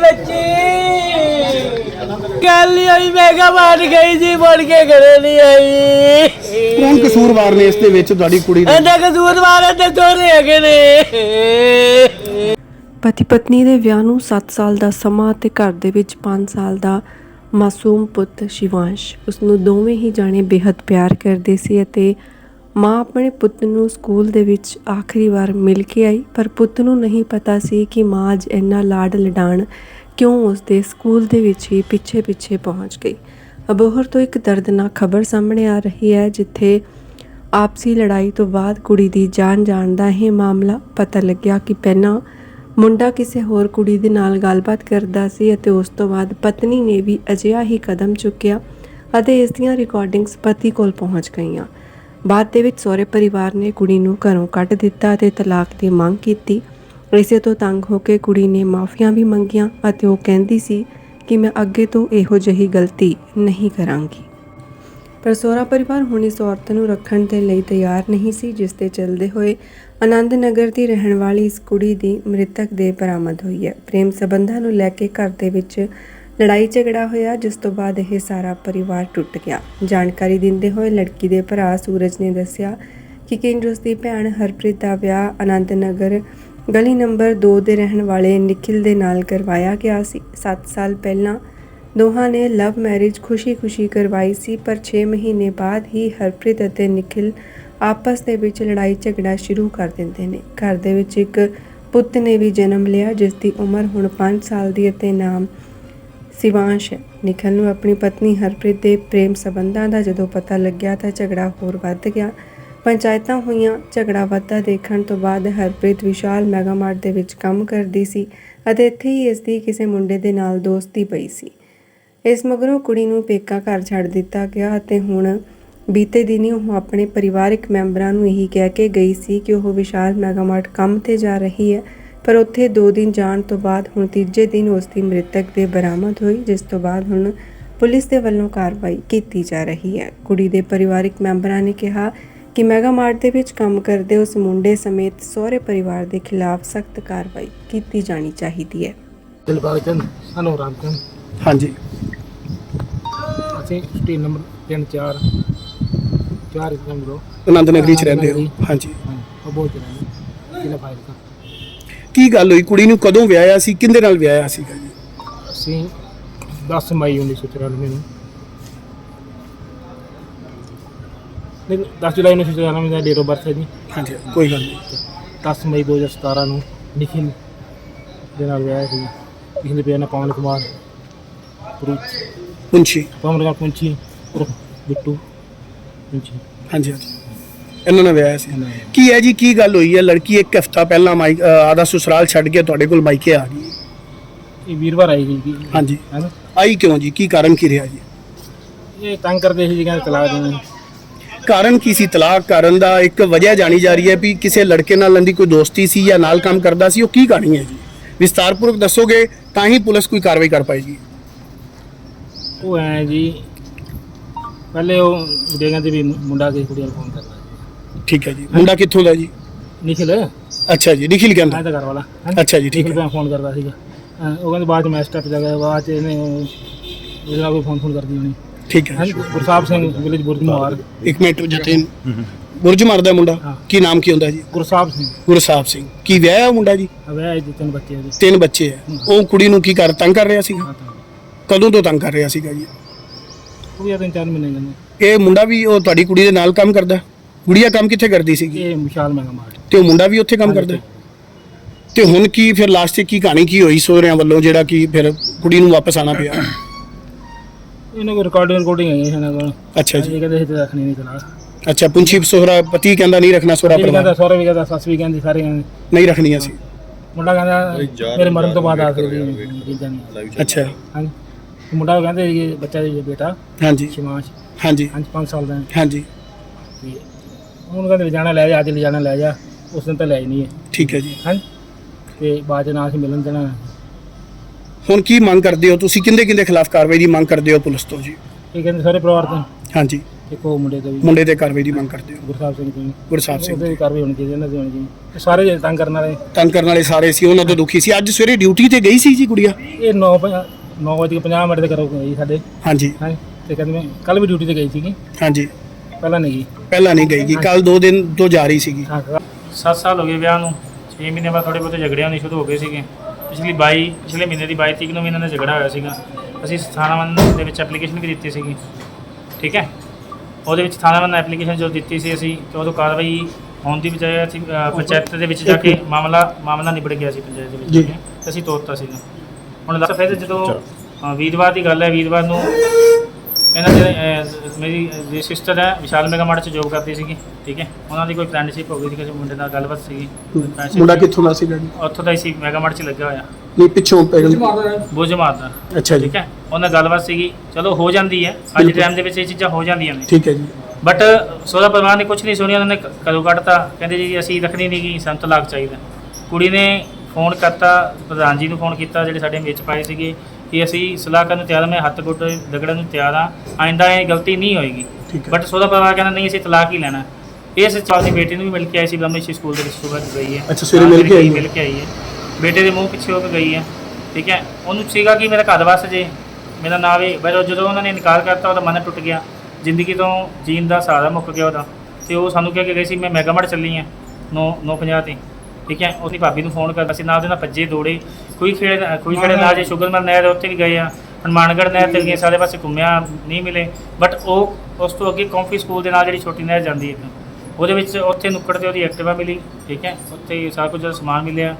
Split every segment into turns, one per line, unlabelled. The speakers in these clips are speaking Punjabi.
ਮੇਰੀ ਬੱਚੀ ਕੱਲ ਹੀ ਹੋਈ ਮੈਂ ਕਾ ਮਾਰ ਗਈ ਜੀ ਮੁੜ ਕੇ ਘਰੇ ਨਹੀਂ ਆਈ।
ਕੌਣ ਕਸੂਰਵਾਰ ਨੇ ਇਸ ਦੇ ਵਿੱਚ ਤੁਹਾਡੀ ਕੁੜੀ ਦੇ?
ਅੰਦਾ ਕਸੂਰ ਮਾਰੇ ਤੇ ਤੋਰੇ ਹੈਗੇ ਨੇ।
ਪਤੀ ਪਤਨੀ ਦੇ ਵਿਆਹ ਨੂੰ 7 ਸਾਲ ਦਾ ਸਮਾਂ ਤੇ ਘਰ ਦੇ ਵਿੱਚ 5 ਸਾਲ ਦਾ ਮਾਸੂਮ ਪੁੱਤ ਸ਼ਿਵਾਂਸ਼। ਉਸ ਨੂੰ ਦੋਵੇਂ ਹੀ ਜਾਣੇ ਬੇहद ਪਿਆਰ ਕਰਦੇ ਸੀ ਅਤੇ ਮਾਂ ਆਪਣੇ ਪੁੱਤ ਨੂੰ ਸਕੂਲ ਦੇ ਵਿੱਚ ਆਖਰੀ ਵਾਰ ਮਿਲ ਕੇ ਆਈ, ਪਰ ਪੁੱਤ ਨੂੰ ਨਹੀਂ ਪਤਾ ਸੀ ਕਿ ਮਾਂ ਅੱਜ ਇੰਨਾ ਲਾਡ ਲਡਾਣ ਕਿਉਂ ਉਸ ਦੇ ਸਕੂਲ ਦੇ ਵਿੱਚ ਹੀ ਪਿੱਛੇ ਪਿੱਛੇ ਪਹੁੰਚ ਗਈ। ਅਬੋਹਰ ਤੋਂ ਇੱਕ ਦਰਦਨਾਕ ਖਬਰ ਸਾਹਮਣੇ ਆ ਰਹੀ ਹੈ, ਜਿੱਥੇ ਆਪਸੀ ਲੜਾਈ ਤੋਂ ਬਾਅਦ ਕੁੜੀ ਦੀ ਜਾਨ ਜਾਣ ਦਾ ਇਹ ਮਾਮਲਾ ਪਤਾ ਲੱਗਿਆ ਕਿ ਪਹਿਲਾਂ ਮੁੰਡਾ ਕਿਸੇ ਹੋਰ ਕੁੜੀ ਦੇ ਨਾਲ ਗੱਲਬਾਤ ਕਰਦਾ ਸੀ ਅਤੇ ਉਸ ਤੋਂ ਬਾਅਦ ਪਤਨੀ ਨੇ ਵੀ ਅਜਿਹਾ ਹੀ ਕਦਮ ਚੁੱਕਿਆ ਅਤੇ ਇਸ ਦੀਆਂ ਰਿਕਾਰਡਿੰਗਸ ਪਤੀ ਕੋਲ ਪਹੁੰਚ ਗਈਆਂ। ਬਾਅਦ ਦੇ ਵਿੱਚ ਸਹੁਰੇ ਪਰਿਵਾਰ ਨੇ ਕੁੜੀ ਨੂੰ ਘਰੋਂ ਕੱਢ ਦਿੱਤਾ ਅਤੇ ਤਲਾਕ ਦੀ ਮੰਗ ਕੀਤੀ। ਇਸੇ ਤੋਂ ਤੰਗ ਹੋ ਕੇ ਕੁੜੀ ਨੇ ਮਾਫੀਆਂ ਵੀ ਮੰਗੀਆਂ ਅਤੇ ਉਹ ਕਹਿੰਦੀ ਸੀ ਕਿ ਮੈਂ ਅੱਗੇ ਤੋਂ ਇਹੋ ਜਿਹੀ ਗਲਤੀ ਨਹੀਂ ਕਰਾਂਗੀ। ਪਰ ਸਹੁਰਾ ਪਰਿਵਾਰ ਹੁਣ ਇਸ ਔਰਤ ਨੂੰ ਰੱਖਣ ਦੇ ਲਈ ਤਿਆਰ ਨਹੀਂ ਸੀ, ਜਿਸ ਦੇ ਚੱਲਦੇ ਹੋਏ ਆਨੰਦ ਨਗਰ ਦੀ ਰਹਿਣ ਵਾਲੀ ਇਸ ਕੁੜੀ ਦੀ ਮ੍ਰਿਤਕ ਦੇ ਬਰਾਮਦ ਹੋਈ ਹੈ। ਪ੍ਰੇਮ ਸਬੰਧਾਂ ਨੂੰ ਲੈ ਕੇ ਘਰ ਦੇ ਵਿੱਚ ਲੜਾਈ ਝਗੜਾ ਹੋਇਆ, ਜਿਸ ਤੋਂ ਬਾਅਦ ਇਹ ਸਾਰਾ ਪਰਿਵਾਰ ਟੁੱਟ ਗਿਆ। ਜਾਣਕਾਰੀ ਦਿੰਦੇ ਹੋਏ ਲੜਕੀ ਦੇ ਭਰਾ ਸੂਰਜ ਨੇ ਦੱਸਿਆ ਕਿ ਕਿੰਜ ਦੀ ਭੈਣ ਹਰਪ੍ਰੀਤ ਦਾ ਵਿਆਹ ਆਨੰਦ ਨਗਰ ਗਲੀ ਨੰਬਰ 2 ਦੇ ਰਹਿਣ ਵਾਲੇ ਨikhil ਦੇ ਨਾਲ ਕਰਵਾਇਆ ਗਿਆ ਸੀ। 7 ਸਾਲ ਪਹਿਲਾਂ ਦੋਹਾਂ ਨੇ ਲਵ ਮੈਰਿਜ ਖੁਸ਼ੀ-ਖੁਸ਼ੀ ਕਰਵਾਈ ਸੀ, ਪਰ 6 ਮਹੀਨੇ ਬਾਅਦ ਹੀ ਹਰਪ੍ਰੀਤ ਅਤੇ ਨikhil ਆਪਸ ਦੇ ਵਿੱਚ ਲੜਾਈ ਝਗੜਾ ਸ਼ੁਰੂ ਕਰ ਦਿੰਦੇ ਨੇ। ਘਰ ਦੇ ਵਿੱਚ ਇੱਕ ਪੁੱਤ ਨੇ ਵੀ ਜਨਮ ਲਿਆ, ਜਿਸ ਦੀ ਉਮਰ ਹੁਣ 5 ਸਾਲ ਦੀ ਅਤੇ ਨਾਮ ਸਿਵਾਂਸ਼ ਨਿਖਲ ਨੂੰ ਆਪਣੀ ਪਤਨੀ ਹਰਪ੍ਰੀਤ ਦੇ ਪ੍ਰੇਮ ਸੰਬੰਧਾਂ ਦਾ ਜਦੋਂ ਪਤਾ ਲੱਗਿਆ ਤਾਂ ਝਗੜਾ ਹੋਰ ਵੱਧ ਗਿਆ। ਪੰਚਾਇਤਾਂ ਹੋਈਆਂ, ਝਗੜਾ ਵੱਧਦਾ ਦੇਖਣ ਤੋਂ ਬਾਅਦ ਹਰਪ੍ਰੀਤ ਵਿਸ਼ਾਲ ਮੈਗਾਮਾਰਟ ਦੇ ਵਿੱਚ ਕੰਮ ਕਰਦੀ ਸੀ ਅਤੇ ਇੱਥੇ ਹੀ ਇਸ ਦੀ ਕਿਸੇ ਮੁੰਡੇ ਦੇ ਨਾਲ ਦੋਸਤੀ ਪਈ ਸੀ। ਇਸ ਮਗਰੋਂ ਕੁੜੀ ਨੂੰ ਪੇਕਾ ਘਰ ਛੱਡ ਦਿੱਤਾ ਗਿਆ ਅਤੇ ਹੁਣ ਬੀਤੇ ਦਿਨੀ ਉਹ ਆਪਣੇ ਪਰਿਵਾਰਕ ਮੈਂਬਰਾਂ ਨੂੰ ਇਹੀ ਕਹਿ ਕੇ ਗਈ ਸੀ ਕਿ ਉਹ ਵਿਸ਼ਾਲ ਮੈਗਾਮਾਰਟ ਕੰਮ ਤੇ ਜਾ ਰਹੀ ਹੈ। ਪਰ ਉੱਥੇ 2 ਦਿਨ ਜਾਣ ਤੋਂ ਬਾਅਦ ਹੁਣ ਤੀਜੇ ਦਿਨ ਉਸ ਦੀ ਮ੍ਰਿਤਕ ਦੇ ਬਰਾਮਦ ਹੋਈ ਜਿਸ ਤੋਂ ਬਾਅਦ ਹੁਣ ਪੁਲਿਸ ਦੇ ਵੱਲੋਂ ਕਾਰਵਾਈ ਕੀਤੀ ਜਾ ਰਹੀ ਹੈ। ਕੁੜੀ ਦੇ ਪਰਿਵਾਰਕ ਮੈਂਬਰਾਂ ਨੇ ਕਿਹਾ ਕਿ ਮੈਗਾਮਾਰਟ ਦੇ ਵਿੱਚ ਕੰਮ ਕਰਦੇ ਉਸ ਮੁੰਡੇ ਸਮੇਤ ਸਹੁਰੇ ਪਰਿਵਾਰ ਦੇ ਖਿਲਾਫ ਸਖਤ ਕਾਰਵਾਈ ਕੀਤੀ ਜਾਣੀ ਚਾਹੀਦੀ ਹੈ।
ਦਿਲਬਾਗ ਚੰਦ ਸਾਨੂੰ
ਹਾਂਜੀ।
ਅਸੀਂ ਸਟੇਟ ਨੰਬਰ 3 4 ਚਾਰ ਨੰਬਰੋ
ਆਨੰਦ ਨਗਰੀ ਚ ਰਹਿੰਦੇ ਹੋ। ਹਾਂਜੀ।
ਉਹ ਬਹੁਤ ਚਲਾਉਂਦੇ ਜ਼ਿਲ੍ਹਾ ਫਾਇਲ ਦਾ
ਕੀ ਗੱਲ ਹੋਈ? ਕੁੜੀ ਨੂੰ ਕਦੋਂ ਵਿਆਹਿਆ ਸੀ? ਕਿੰਦੇ ਨਾਲ ਵਿਆਹਿਆ ਸੀਗਾ ਜੀ?
ਅਸੀਂ 10 ਮਈ 1994 ਨੂੰ। ਨਹੀਂ 10 ਜੁਲਾਈ 1994 ਦਾ ਡੇਟ ਆਫ ਬਰਥ ਹੈ ਜੀ।
ਹਾਂਜੀ ਕੋਈ ਗੱਲ ਨਹੀਂ।
10 ਮਈ 2017 ਨੂੰ ਨਿਖਿਲ ਦੇ ਨਾਲ ਵਿਆਹ ਸੀ ਨਿਖਿਲ ਦੇ ਪਿਆ ਨਾ ਪਵਨ ਕੁਮਾਰ
ਪੁੰਛੀ।
ਪਵਨ ਕੁਮਾਰ ਪੁੰਚੀ ਬਿੱਟੂ ਪੁੰਚੀ
ਹਾਂਜੀ ਹਾਂਜੀ। ਇਹਨਾਂ ਨਾਲ ਵਿਆਹਿਆ ਸੀ।
ਨੇ।
ਕੀ ਹੈ ਜੀ ਕੀ ਗੱਲ ਹੋਈ ਹੈ? ਲੜਕੀ ਇੱਕ ਹਫਤਾ ਪਹਿਲਾਂ ਮਾਈ ਆਦਾ ਸਸੁਰਾਲ ਛੱਡ ਕੇ ਤੁਹਾਡੇ ਕੋਲ ਮਾਈਕੇ ਆ ਗਈ।
ਇਹ ਵੀਰਵਾਰ ਆਈ ਜੀ।
ਹਾਂਜੀ।
ਨਾ
ਆਈ ਕਿਉਂ ਜੀ? ਕੀ ਕਾਰਨ ਕੀ ਰਿਹਾ ਜੀ?
ਇਹ ਤੰਗ ਕਰਦੇ ਸੀ ਜੀ ਕਹਿੰਦੇ ਤਲਾਕ ਦੇਣਾ
ਕਾਰਨ ਕੀ ਸੀ? ਤਲਾਕ ਕਰਨ ਦਾ ਇੱਕ ਵਜ੍ਹਾ ਜਾਣੀ ਜਾ ਰਹੀ ਹੈ ਵੀ ਕਿਸੇ ਲੜਕੇ ਨਾਲ ਲੰਦੀ ਕੋਈ ਦੋਸਤੀ ਸੀ ਜਾਂ ਨਾਲ ਕੰਮ ਕਰਦਾ ਸੀ ਉਹ ਕੀ ਕਹਾਣੀ ਹੈ ਜੀ? ਵਿਸਤਾਰਪੂਰਵਕ ਦੱਸੋਗੇ ਤਾਂ ਹੀ ਪੁਲਿਸ ਕੋਈ ਕਾਰਵਾਈ ਕਰ ਪਾਏਗੀ।
ਉਹ ਐ ਜੀ ਪਹਿਲੇ ਉਹ ਵੀਡੀਓ ਕਹਿੰਦੇ ਵੀ ਮੁੰਡਾ ਕਿਸੇ ਕੁੜੀ ਨੂੰ ਫੋਨ ਕਰਦਾ।
ਠੀਕ ਹੈ ਜੀ। ਮੁੰਡਾ ਕਿੱਥੋਂ ਦਾ ਜੀ?
ਨਿਖਿਲ ਮੈਂ
ਅੱਛਾ ਜੀ ਨਿਖਿਲ ਕਹਿੰਦਾ।
ਤਾਂ ਘਰ ਵਾਲਾ ਹੈਂ?
ਅੱਛਾ ਜੀ, ਠੀਕ
ਨਿਖਿਲ
ਹੈ।
ਮੈਂ ਫੋਨ ਕਰਦਾ ਸੀਗਾ। ਹਾਂ, ਉਹ ਕਹਿੰਦੇ ਬਾਅਦ ਚ ਮੈਂ ਸਟੈਪ ਜਾ ਗਿਆ ਬਾਅਦ ਚ ਇਹਨੇ ਉਹ ਇਹਦੇ ਨਾਲ ਕੋਈ ਫੋਨ ਫੋਨ ਕਰਦੀ ਹੋਣੀ।
ਠੀਕ ਹੈ।
ਹਾਂ? ਗੁਰਸਾਹਿਬ ਸਿੰਘ ਵਿਲੇਜ ਬੁਰਜਮਾਰ।
ਇੱਕ ਮਿੰਟ ਜਤਿਨ ਬੁਰਜ ਮਾਰਦਾ ਮੁੰਡਾ
ਹਾਂ।
ਕੀ ਨਾਮ ਕੀ ਹੁੰਦਾ ਜੀ?
ਗੁਰਸਾਹਿਬ ਸਿੰਘ।
ਗੁਰਸਾਹਿਬ ਸਿੰਘ। ਕੀ ਵਿਆਹਿਆ ਮੁੰਡਾ ਜੀ?
ਅਵੇ ਇਹ ਤਿੰਨ ਬੱਚੇ ਉਹਦੇ
ਤਿੰਨ ਬੱਚੇ ਹੈ। ਉਹ ਕੁੜੀ ਨੂੰ ਕੀ ਕਰ ਤੰਗ ਕਰ ਰਿਹਾ ਸੀਗਾ?
ਹਾਂ ਤਾਂ
ਕਦੋਂ ਤੋਂ ਤੰਗ ਕਰ ਰਿਹਾ ਸੀਗਾ ਜੀ?
ਉਹ ਵੀ ਆ ਤਿੰਨ ਚਾਰ ਮਹੀਨੇ ਗਏ
ਇਹ ਮੁੰਡਾ ਵੀ ਉਹ ਤੁਹਾਡੀ ਕੁੜੀ ਦੇ ਨਾਲ ਕੰਮ ਕਰਦਾ? ਗੁੜੀਆ ਕੰਮ ਕਿੱਥੇ ਕਰਦੀ ਸੀਗੀ
ਇਹ ਵਿਸ਼ਾਲ ਮੈਗਾ ਮਾਰਟ
ਤੇ ਉਹ ਮੁੰਡਾ ਵੀ ਉੱਥੇ ਕੰਮ ਕਰਦਾ? ਤੇ ਹੁਣ ਕੀ ਫਿਰ ਲਾਸਟ 'ਚ ਕੀ ਕਹਾਣੀ ਕੀ ਹੋਈ ਸੋਹਰਿਆਂ ਵੱਲੋਂ ਜਿਹੜਾ ਕਿ ਫਿਰ ਕੁੜੀ ਨੂੰ ਵਾਪਸ ਆਣਾ ਪਿਆ?
ਇਹਨਾਂ ਕੋਲ ਰਿਕਾਰਡਿੰਗ ਰਿਕਾਰਡਿੰਗ ਆਈ ਹੈ ਇਹਨਾਂ ਕੋਲ।
ਅੱਛਾ ਜੀ।
ਇਹ ਕਹਿੰਦੇ ਤੇ ਰੱਖਣੀ ਨਹੀਂ ਤਲਾਕ
ਅੱਛਾ ਪੁੰਛੀ ਸੋਹਰਾ ਪਤੀ ਕਹਿੰਦਾ ਨਹੀਂ ਰੱਖਣਾ ਸੋਹਰਾ
ਇਹ ਕਹਿੰਦਾ
ਪਰਿਵਾਰ।
ਸਹੁਰੇ ਵੀ ਕਹਿੰਦਾ ਸੱਸ ਵੀ ਕਹਿੰਦੀ ਸਾਰੇ ਕਹਿੰਦੇ
ਨਹੀਂ ਰੱਖਣੀਆਂ ਸੀ।
ਮੁੰਡਾ ਕਹਿੰਦਾ ਮੇਰੇ ਮਰਨ ਤੋਂ ਬਾਅਦ ਆ ਸਕਦੀ
ਅੱਛਾ।
ਹਾਂਜੀ। ਤੇ ਮੁੰਡਾ ਕਹਿੰਦੇ ਇਹ ਬੱਚਾ ਜੀ ਬੇਟਾ।
ਹਾਂਜੀ।
ਸ਼ਿਮਾਂਸ਼
ਹਾਂਜੀ।
ਪੰਜ ਪੰਜ ਸਾਲ ਦਾ
ਹਾਂਜੀ।
ਤੇ ਉਹਨੂੰ ਕਹਿੰਦੇ ਲਿਜਾਣਾ ਲੈ ਜਾ ਅੱਜ ਲਿਜਾਣਾ ਲੈ ਜਾ। ਉਸ ਦਿਨ ਤਾਂ ਲੈ ਹੀ ਨਹੀਂ ਹੈ।
ਠੀਕ ਹੈ ਜੀ।
ਹਾਂਜੀ। ਤੇ ਬਾਅਦ ਚ ਨਾਲ ਅਸੀਂ ਮਿਲਣ ਦੇਣਾ।
ਹੁਣ ਕੀ ਮੰਗ ਕਰਦੇ ਹੋ ਤੁਸੀਂ? ਕਿੰਦੇ ਕਿੰਦੇ ਖਿਲਾਫ ਕਾਰਵਾਈ ਦੀ ਮੰਗ ਕਰਦੇ ਹੋ ਪੁਲਿਸ ਤੋਂ ਜੀ?
ਇਹ ਕਹਿੰਦੇ ਸਾਰੇ ਪਰਿਵਾਰ ਤੋਂ।
ਹਾਂਜੀ।
ਇੱਕ ਉਹ ਮੁੰਡੇ ਤੇ ਵੀ।
ਮੁੰਡੇ ਤੇ ਕਾਰਵਾਈ ਦੀ ਮੰਗ ਕਰਦੇ ਹੋ?
ਗੁਰਸਾਹਿਬ ਸਿੰਘ ਜੀ
ਗੁਰਸਾਹਿਬ ਸਿੰਘ
ਉਹਦੇ ਵੀ ਕਾਰਵਾਈ ਹੋਣੀ ਚਾਹੀਦੀ ਇਹਨਾਂ ਦੀ ਹੋਣੀ ਚਾਹੀਦੀ। ਇਹ ਸਾਰੇ ਜਿਹੜੇ ਤੰਗ ਕਰਨ ਵਾਲੇ।
ਤੰਗ ਕਰਨ ਵਾਲੇ ਸਾਰੇ ਸੀ ਉਹਨਾਂ ਤੋਂ ਦੁਖੀ ਸੀ। ਅੱਜ ਸਵੇਰੇ ਡਿਊਟੀ ਤੇ ਗਈ ਸੀ ਜੀ ਗੁੜੀਆ?
ਇਹ 9 9 ਵਜੇ 50 ਮਿੰਟ ਦੇ ਕਰੋ ਗਈ ਸਾਡੇ।
ਹਾਂਜੀ।
ਹਾਂ ਤੇ ਕਹਿੰਦੇ ਮੈਂ ਕੱਲ ਵੀ ਡਿਊਟੀ ਤੇ ਗਈ ਸੀਗੀ।
ਹਾਂਜੀ।
ਪਹਿਲਾਂ ਨਹੀਂ ਗਈ।
ਪਹਿਲਾਂ ਨਹੀਂ ਗਈ ਕੱਲ 2 ਦਿਨ ਤੋਂ ਜਾ ਰਹੀ ਸੀਗੀ।
ਹਾਂ।
7 ਸਾਲ ਹੋ ਗਏ ਵਿਆਹ ਨੂੰ 6 ਮਹੀਨੇ ਬਾਅਦ ਥੋੜੇ ਬਹੁਤੇ ਝਗੜੇ ਹੋਣੇ ਸ਼ੁਰੂ ਹੋ ਗਏ ਸੀਗੇ। ਪਿਛਲੀ 22 ਪਿਛਲੇ ਮਹੀਨੇ ਦੀ 22 ਤਰੀਕ ਨੂੰ ਵੀ ਇਹਨਾਂ ਦਾ ਝਗੜਾ ਹੋਇਆ ਸੀਗਾ। ਅਸੀਂ ਥਾਣਾਵਨ ਦੇ ਵਿੱਚ ਐਪਲੀਕੇਸ਼ਨ ਵੀ ਦਿੱਤੀ ਸੀਗੀ। ਠੀਕ ਹੈ? ਉਹਦੇ ਵਿੱਚ ਥਾਣਾਵਨ ਐਪਲੀਕੇਸ਼ਨ ਜੋ ਦਿੱਤੀ ਸੀ ਅਸੀਂ ਤੇ ਉਦੋਂ ਕਾਰਵਾਈ ਹੋਣ ਦੀ ਬਜਾਏ ਅਸੀਂ ਅ, ਪੰਚਾਇਤ ਦੇ ਵਿੱਚ ਜਾ ਕੇ ਮਾਮਲਾ ਮਾਮਲਾ ਨਿਬੜ ਗਿਆ ਸੀ ਪੰਚਾਇਤ ਦੇ ਵਿੱਚ
ਜੀ।
ਜਾ। ਕੇ, ਤੇ ਅਸੀਂ ਤੋਰਤਾ ਸੀਗਾ। ਹੁਣ ਦੱਸ ਫਿਰ ਜਦੋਂ ਅ, ਵੀਰਵਾਰ ਦੀ ਗੱਲ ਹੈ ਵੀਰਵਾਰ ਨੂੰ ਇਹਨਾਂ ਦੇ ਅਹ, ਮੇਰੀ ਜੀ ਸਿਸਟਰ ਹੈ ਵਿਸ਼ਾਲ ਮੇਗਾ ਮਾਰਟ 'ਚ ਜੋਬ ਕਰਦੀ ਸੀਗੀ ਠੀਕ ਹੈ? ਉਹਨਾਂ ਦੀ ਕੋਈ ਫਰੈਂਡਸ਼ਿਪ ਹੋ ਗਈ ਸੀ ਕਿਸੇ ਮੁੰਡੇ ਨਾਲ ਗੱਲਬਾਤ ਸੀਗੀ। friendship
ਮੁੰਡਾ ਕਿੱਥੋਂ ਦਾ ਸੀਗਾ ਜੀ
ਉੱਥੋਂ ਦਾ ਹੀ ਸੀ ਮੈਗਾ ਮਾਰਟ 'ਚ ਲੱਗਿਆ ਹੋਇਆ।
ਨਹੀਂ ਪਿੱਛੋਂ ਪੈਗਲ
ਬੁੱਝ ਮਾਰਦਾ
ਅੱਛਾ ਜੀ।
ਠੀਕ ਹੈ? ਉਹਨਾਂ ਗੱਲਬਾਤ ਸੀਗੀ। ਚਲੋ ਹੋ ਜਾਂਦੀ ਹੈ। ਅੱਜ
ਬਿਲਕੁਲ।
ਟਾਈਮ ਦੇ ਵਿੱਚ ਇਹ ਚੀਜ਼ਾਂ ਹੋ ਜਾਂਦੀਆਂ ਨੇ।
ਠੀਕ ਹੈ ਜੀ।
ਬਟ ਸੋਦਾ ਪਰਿਵਾਰ ਨੇ ਕੁਝ ਨਹੀਂ ਸੁਣਿਆ ਉਹਨਾਂ ਨੇ ਕ- ਕਦੋਂ ਕੱਢਤਾ। ਕਹਿੰਦੇ ਜੀ ਅਸੀਂ ਰੱਖਣੀ ਨਹੀਂ ਗਈ ਸਾਨੂੰ ਤਲਾਕ ਚਾਹੀਦਾ। ਕੁੜੀ ਨੇ ਫੋਨ ਕਰਤਾ ਪ੍ਰਧਾਨ ਜੀ ਨੂੰ ਫੋਨ ਕੀਤਾ ਜਿਹੜੇ ਸਾਡੇ ਵਿੱਚ ਪਾਏ ਸੀਗੇ। ਕਿ ਅਸੀਂ ਸਲਾਹ ਕਰਨ ਨੂੰ ਤਿਆਰ ਹਾਂ ਮੈਂ ਹੱਥ ਗੁੱਟ ਰਗੜਨ ਨੂੰ ਤਿਆਰ ਹਾਂ। ਆਇੰਦਾ ਇਹ ਗਲਤੀ ਨਹੀਂ ਹੋਏਗੀ।
ਠੀਕ ਹੈ।
ਬਟ ਸੋਦਾ ਪਰਿਵਾਰ ਕਹਿੰਦਾ ਨਹੀਂ ਅਸੀਂ ਤਲਾਕ ਹੀ ਲੈਣਾ ਇਸ ਚਾਲ ਦੀ ਬੇਟੀ ਨੂੰ ਵੀ ਮਿਲ ਕੇ ਆਈ ਸੀ ਬ੍ਰਹਮੇਸ਼ੀ ਸਕੂਲ ਦੇ ਵਿੱਚ ਸੁਬਹ ਗਈ ਹੈ।
ਅੱਛਾ, ਸਵੇਰੇ ਮਿਲ ਕੇ ਆਈ ਹੈ।
ਮਿਲ ਕੇ ਆਈ ਹੈ। ਬੇਟੇ ਦੇ ਮੂੰਹ ਪਿੱਛੇ ਹੋ ਕੇ ਗਈ ਹੈ। ਠੀਕ ਹੈ? ਉਹਨੂੰ ਸੀਗਾ ਕਿ ਮੇਰਾ ਘਰ ਵਸ ਜੇ ਮੇਰਾ ਨਾਂ ਵੀ। ਪਰ ਜਦੋਂ ਉਹਨਾਂ ਨੇ ਇਨਕਾਰ ਕਰਤਾ ਉਹਦਾ ਮਨ ਟੁੱਟ ਗਿਆ। ਜ਼ਿੰਦਗੀ ਤੋਂ ਜੀਣ ਦਾ ਸਹਾਰਾ ਮੁੱਕ ਗਿਆ ਉਹਦਾ। ਤੇ ਉਹ ਸਾਨੂੰ ਕਹਿ ਕੇ ਗਈ ਸੀ ਮੈਂ ਮੈਗਾਮੜ ਚੱਲੀ ਆ 9 950 ਤੇ। ਠੀਕ ਹੈ ਉਹਦੀ ਭਾਬੀ ਨੂੰ ਫੋਨ ਕਰਦਾ ਸੀ ਨਾਲ ਦੇ ਨਾਲ ਭੱਜੇ ਦੌੜੇ ਕੋਈ ਖੇੜੇ ਕੋਈ ਖੇੜੇ ਨਾਲ ਜੇ ਸ਼ੁਗਰਮਲ ਨਹਿਰ ਹੈ, ਉੱਥੇ ਵੀ ਗਏ ਆ ਹਨੂੰਮਾਨਗੜ੍ਹ ਨਹਿਰ ਤੇ ਗਏ ਸਾਰੇ ਪਾਸੇ ਘੁੰਮਿਆ ਨਹੀਂ ਮਿਲੇ ਬਟ ਉਹ ਉਸ ਤੋਂ ਅੱਗੇ ਕੌਂਫੀ ਸਕੂਲ ਦੇ ਨਾਲ ਜਿਹੜੀ ਛੋਟੀ ਨਹਿਰ ਜਾਂਦੀ ਹੈ ਇੱਕ ਉਹਦੇ ਵਿੱਚ ਉੱਥੇ ਨੁੱਕੜ ਤੇ ਉਹਦੀ ਐਕਟਿਵਾ ਮਿਲੀ ਠੀਕ ਹੈ ਉੱਥੇ ਸਾਰਾ ਕੁਝ ਸਮਾਨ ਮਿਲਿਆ।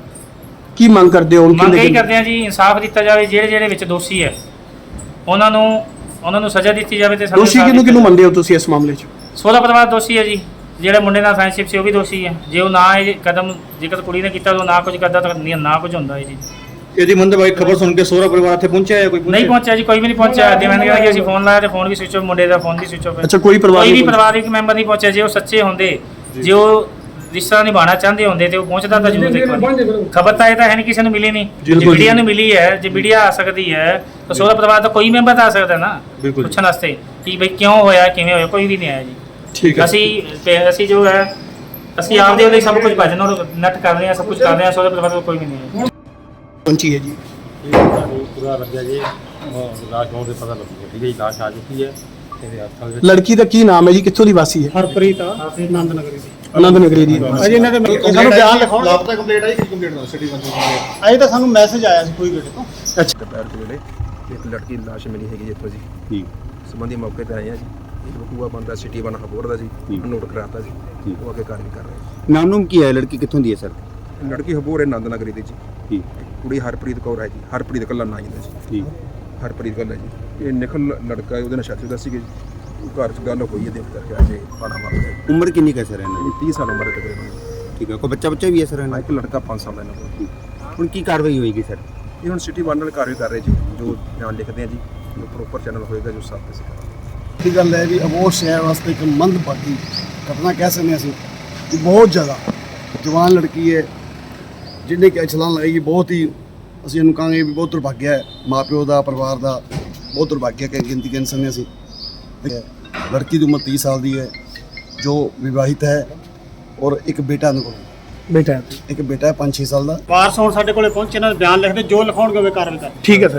ਕੀ ਮੰਗ ਕਰਦੇ ਹੋ
ਮੰਗ ਇਹੀ ਕਰਦੇ ਆ ਜੀ ਇਨਸਾਫ ਦਿੱਤਾ ਜਾਵੇ ਜਿਹੜੇ ਜਿਹੜੇ ਵਿੱਚ ਦੋਸ਼ੀ ਹੈ ਉਹਨਾਂ ਨੂੰ ਉਹਨਾਂ ਨੂੰ ਸਜ਼ਾ ਦਿੱਤੀ ਜਾਵੇ ਤੇ
ਦੋਸ਼ੀ ਕਿਹਨੂੰ ਕਿਹਨੂੰ ਮੰਨਦੇ ਹੋ ਤੁਸੀਂ ਇਸ ਮਾਮਲੇ 'ਚ?
ਸੋਲਾ ਪਰਿਵਾਰ ਦੋਸ਼ੀ ਹੈ ਜੀ। ਜਿਹੜੇ ਮੁੰਡੇ ਨਾਲ ਫਰੈਂਡਸ਼ਿਪ ਸੀ ਉਹ ਵੀ ਦੋਸ਼ੀ ਹੈ ਜੇ ਉਹ ਨਾ ਇਹ ਕਦਮ ਜੇਕਰ ਕੁੜੀ ਨੇ ਕੀਤਾ ਤਾਂ ਨਾ ਕੁਝ ਕਰਦਾ ਤਾਂ ਨਹੀਂ- ਨਾ ਕੁਝ ਹੁੰਦਾ ਹੈ ਜੀ
ਇਹਦੀ ਮੰਦਭਾਗੀ ਖਬਰ ਸੁਣ ਕੇ ਸਹੁਰਾ ਪਰਿਵਾਰ ਇੱਥੇ ਪਹੁੰਚਿਆ ਹੈ ਕੋਈ
ਨਹੀਂ ਪਹੁੰਚਿਆ ਜੀ ਕੋਈ ਵੀ ਨਹੀਂ ਪਹੁੰਚਿਆ। ਦਿਵਾਨ ਕਹਿੰਦਾ ਕਿ ਅਸੀਂ ਫੋਨ ਲਾਇਆ ਤੇ ਫੋਨ ਵੀ ਸਵਿਚ ਆਫ ਮੁੰਡੇ ਦਾ ਫੋਨ ਵੀ ਸਵਿਚ ਆਫ
ਅੱਛਾ ਕੋਈ ਪਰਿਵਾਰ
ਕੋਈ ਵੀ
ਨਹੀਂ
ਪਰਿਵਾਰਿਕ ਮੈਂਬਰ ਨਹੀਂ ਪਹੁੰਚਿਆ ਜੇ ਉਹ ਸੱਚੇ ਹੁੰਦੇ ਜੇ। ਉਹ ਰਿਸ਼ਤਾ ਨਿਭਾਉਣਾ ਚਾਹੁੰਦੇ ਹੁੰਦੇ ਤੇ ਉਹ ਪਹੁੰਚਦਾ ਤਾਂ ਜ਼ਰੂਰ ਇੱਕ ਵਾਰ। ਖਬਰ ਤਾਂ ਇਹ ਤਾਂ ਹੈ ਨਹੀਂ ਕਿਸੇ ਨੂੰ ਮਿਲੀ ਨਹੀਂ। ਜੇ
ਜੀ।
ਮੀਡੀਆ ਨੂੰ ਮਿਲੀ ਹੈ ਜੇ ਮੀਡੀਆ ਆ ਸਕਦੀ ਹੈ ਤਾਂ ਸੋਹਰਾ ਪਰਿਵਾਰ ਦਾ ਕੋਈ ਮੈਂਬਰ ਤਾਂ ਆ ਸਕਦਾ ਨਾ
ਬਿਲਕੁਲ ਜੀ।
ਪੁੱਛਣ ਵਾਸਤੇ ਕਿ ਬਈ ਕਿਉਂ ਹੋਇਆ ਕਿਵੇਂ ਹੋਇਆ ਕੋਈ ਵੀ ਨਹੀਂ ਆਇਆ ਜੀ।
ਠੀਕ ਹੈ।
ਅਸੀਂ ਤੇ ਅਸੀਂ ਜੋ ਹੈ ਅਸੀਂ ਆਪਦੇ ਉਹਦੇ ਸਭ ਕੁਝ ਭਜਨ ਔਰ ਨੱਟ ਕਰ ਰਹੇ ਹਾਂ ਸਭ ਕੁਝ ਕਰ ਰਹੇ ਹਾਂ ਸੋਹਰੇ ਪਰਿਵਾਰ ਦਾ ਕੋਈ ਵੀ ਨਹੀਂ ਹੈ।
ਪਹੁੰਚੀ ਹੈ ਜੀ।
ਪੂਰਾ ਲੱਗਿਆ ਜੀ। ਉਹ ਲਾਸ਼ ਹੋਣ ਦੇ ਪਤਾ ਲੱਗਿਆ ਠੀਕ ਹੈ ਜੀ ਲਾਸ਼ ਆ ਚੁੱਕੀ ਹੈ ਇਹਦੇ ਹਸਪਤਾਲ ਵਿੱਚ
ਲੜਕੀ ਦਾ ਕੀ ਨਾਮ ਹੈ ਜੀ? ਕਿੱਥੋਂ ਦੀ ਵਾਸੀ ਹੈ?
ਹਰਪ੍ਰੀਤ ਆਨੰਦ ਨਗਰੀ ਦੀ।
ਆਨੰਦ ਨਗਰੀ ਦੀ
ਅਜੇ ਇਹਨਾਂ ਦੇ ਸਾਨੂੰ ਬਿਆਨ ਲਿਖਾਉਣ
ਲਾਪਤਾ ਕੰਪਲੀਟ ਆਈ ਕਿ ਕੰਪਲੀਟ ਦਾ ਸਿਟੀ ਬੰਦ
ਅਜੇ ਤਾਂ ਸਾਨੂੰ ਮੈਸੇਜ ਆਇਆ ਸੀ ਕੋਈ ਗੇਟ ਤੋਂ।
ਦੁਪਹਿਰ ਦੇ ਵੇਲੇ ਇੱਕ ਲੜਕੀ ਦੀ ਲਾਸ਼ ਮਿਲੀ ਹੈਗੀ ਜਿੱਥੋਂ ਜੀ।
ਠੀਕ।
ਸੰਬੰਧੀ ਮੌਕੇ ਤੇ ਆਏ ਆ ਜੀ। ਬਕੂਆ ਬੰਦਾ ਸਿਟੀ ਬਨ ਹਬੋਰ ਦਾ ਸੀ ਨੋਟ ਕਰਾਤਾ ਸੀ। ਉਹ ਅੱਗੇ ਕਾਰਵਾਈ ਕਰ ਰਹੇ
ਨਾਮ ਨੂਮ ਕੀ ਹੈ? ਲੜਕੀ ਕਿੱਥੋਂ ਦੀ ਹੈ ਸਰ।
ਲੜਕੀ ਹਬੋਰ ਹੈ ਨੰਦ ਨਗਰੀ ਦੀ ਜੀ।
ਠੀਕ
ਕੁੜੀ ਹਰਪ੍ਰੀਤ ਕੌਰ ਹੈ ਜੀ। ਹਰਪ੍ਰੀਤ ਕੱਲਾ ਨਾਂ ਜੀ ਦਾ ਜੀ।
ਠੀਕ
ਹਰਪ੍ਰੀਤ ਕੱਲਾ ਜੀ। ਇਹ ਨਿਖਲ ਲੜਕਾ ਹੈ, ਉਹਦੇ ਨਾਲ ਸ਼ਾਦੀ ਦਾ ਸੀਗਾ ਜੀ। ਘਰ 'ਚ ਗੱਲ ਹੋਈ ਹੈ ਦੇਖ ਕਰਕੇ ਅਜੇ ਪਾਣਾ ਮਾਰ ਗਿਆ
ਉਮਰ ਕਿੰਨੀ ਹੈ ਸਰ ਇਹਨਾਂ ਦੀ?
30 ਸਾਲ ਉਮਰ ਹੈ ਤਕਰੀਬਨ।
ਠੀਕ ਹੈ ਕੋਈ ਬੱਚਾ ਬੱਚਾ ਵੀ ਹੈ ਸਰ ਇਹਨਾਂ
ਇੱਕ ਲੜਕਾ 5 ਸਾਲ ਦਾ ਇਹਨਾਂ ਕੋਲ
ਹੁਣ ਕੀ ਕਾਰਵਾਈ ਹੋਏਗੀ ਸਰ?
ਇਹ ਹੁਣ ਸਿਟੀ ਵਨ ਨਾਲ ਕਾਰਵਾਈ ਕਰ ਰਹੇ ਜੀ। ਜੋ ਬਿਆਨ ਲਿਖਦੇ ਆ ਜੀ ਜੋ ਪ੍ਰੋਪਰ ਚੈਨਲ ਹੋਏਗਾ ਜੋ ਸਾਫ਼ ਤੇ ਸਿੱਖਾ
ਦੀ ਗੱਲ ਹੈ ਵੀ ਅਬੋਰ ਸ਼ਹਿਰ ਵਾਸਤੇ ਇੱਕ ਮੰਦਭਾਗੀ ਘਟਨਾ ਕਹਿ ਸਕਦੇ ਹਾਂ ਅਸੀਂ ਕਿ ਬਹੁਤ ਜ਼ਿਆਦਾ ਜਵਾਨ ਲੜਕੀ ਹੈ ਜਿਹਨੇ ਕਿ ਛਲਾਂਗ ਲਗਾਈ ਬਹੁਤ ਹੀ ਅਸੀਂ ਇਹਨੂੰ ਕਹਾਂਗੇ ਵੀ ਬਹੁਤ ਦੁਰਭਾਗਿਆ ਹੈ। ਮਾਪਿਓ ਦਾ ਪਰਿਵਾਰ ਦਾ ਬਹੁਤ ਦੁਰਭਾਗਿਆ ਕਿ ਗਿਣਤੀ ਗਿਣ ਸਕਦੇ ਹਾਂ ਅਸੀਂ। ਲੜਕੀ ਦੀ ਉਮਰ 30 ਸਾਲ ਦੀ ਹੈ ਜੋ ਵਿਵਾਹਿਤ ਹੈ ਔਰ ਇੱਕ ਬੇਟਾ ਇਹਨਾਂ ਕੋਲ।
ਬੇਟਾ
ਇੱਕ ਬੇਟਾ ਹੈ 5-6 ਸਾਲ ਦਾ।
ਵਾਰਸ ਹੁਣ ਸਾਡੇ ਕੋਲੇ ਪਹੁੰਚੇ ਇਹਨਾਂ ਦੇ ਬਿਆਨ ਲਿਖਦੇ ਜੋ ਲਿਖਾਉਣਗੇ ਉਹ ਕਾਰਵਾਈ ਕਰ
ਠੀਕ ਹੈ ਸਰ।